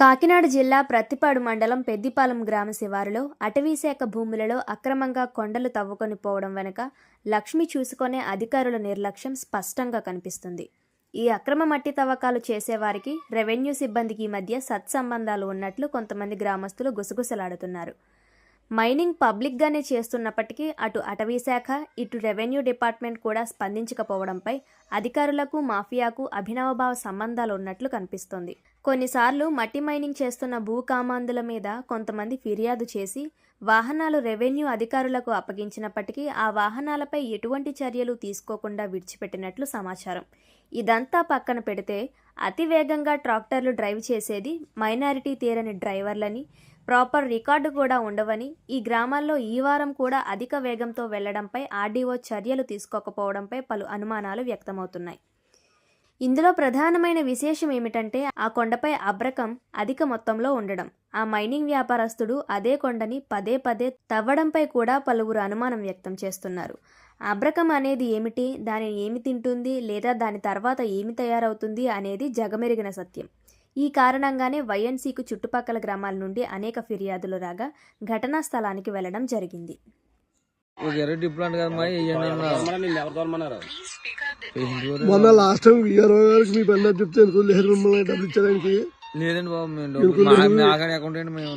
కాకినాడ జిల్లా ప్రత్తిపాడు మండలం పెద్దిపాలెం గ్రామ శివారులో అటవీశాఖ భూములలో అక్రమంగా కొండలు తవ్వుకొని పోవడం వెనుక లక్ష్మి చూసుకునే అధికారుల నిర్లక్ష్యం స్పష్టంగా కనిపిస్తుంది. ఈ అక్రమ మట్టి తవ్వకాలు చేసేవారికి రెవెన్యూ సిబ్బందికి మధ్య సత్సంబంధాలు ఉన్నట్లు కొంతమంది గ్రామస్తులు గుసగుసలాడుతున్నారు. మైనింగ్ పబ్లిక్గానే చేస్తున్నప్పటికీ అటు అటవీ శాఖ ఇటు రెవెన్యూ డిపార్ట్మెంట్ కూడా స్పందించకపోవడంపై అధికారులకు మాఫియాకు అభినవభావ సంబంధాలు ఉన్నట్లు కనిపిస్తోంది. కొన్నిసార్లు మట్టి మైనింగ్ చేస్తున్న భూకామాందుల మీద కొంతమంది ఫిర్యాదు చేసి వాహనాలు రెవెన్యూ అధికారులకు అప్పగించినప్పటికీ ఆ వాహనాలపై ఎటువంటి చర్యలు తీసుకోకుండా విడిచిపెట్టినట్లు సమాచారం. ఇదంతా పక్కన పెడితే అతి వేగంగా ట్రాక్టర్లు డ్రైవ్ చేసేది మైనారిటీ తీరని డ్రైవర్లని. ప్రాపర్ రికార్డు కూడా ఉండవని ఈ గ్రామాల్లో ఈ వారం కూడా అధిక వేగంతో వెళ్ళడంపై ఆర్డీఓ చర్యలు తీసుకోకపోవడంపై పలు అనుమానాలు వ్యక్తమవుతున్నాయి. ఇందులో ప్రధానమైన విశేషం ఏమిటంటే ఆ కొండపై అబ్రకం అధిక మొత్తంలో ఉండడం. ఆ మైనింగ్ వ్యాపారస్తుడు అదే కొండని పదే పదే తవ్వడంపై కూడా పలువురు అనుమానం వ్యక్తం చేస్తున్నారు. అబ్రకం అనేది ఏమిటి? దానిని ఏమి తింటుంది? లేదా దాని తర్వాత ఏమి తయారవుతుంది? అనేది జగమెరిగిన సత్యం. ఈ కారణంగానే వైఎన్సీకు చుట్టుపక్కల గ్రామాల నుండి అనేక ఫిర్యాదులు రాగా ఘటనా స్థలానికి వెళ్ళడం జరిగింది. ఒక ఎర్ర డిప్లాంట్ కదా మా మొన్న లాస్ట్ టైం విఆర్ఓ గారికి మీ పని చెప్తే లేరు మిమ్మల్ని డబ్బులు ఇచ్చడానికి లేదండి బాబు మేము అకౌంట్ మేము.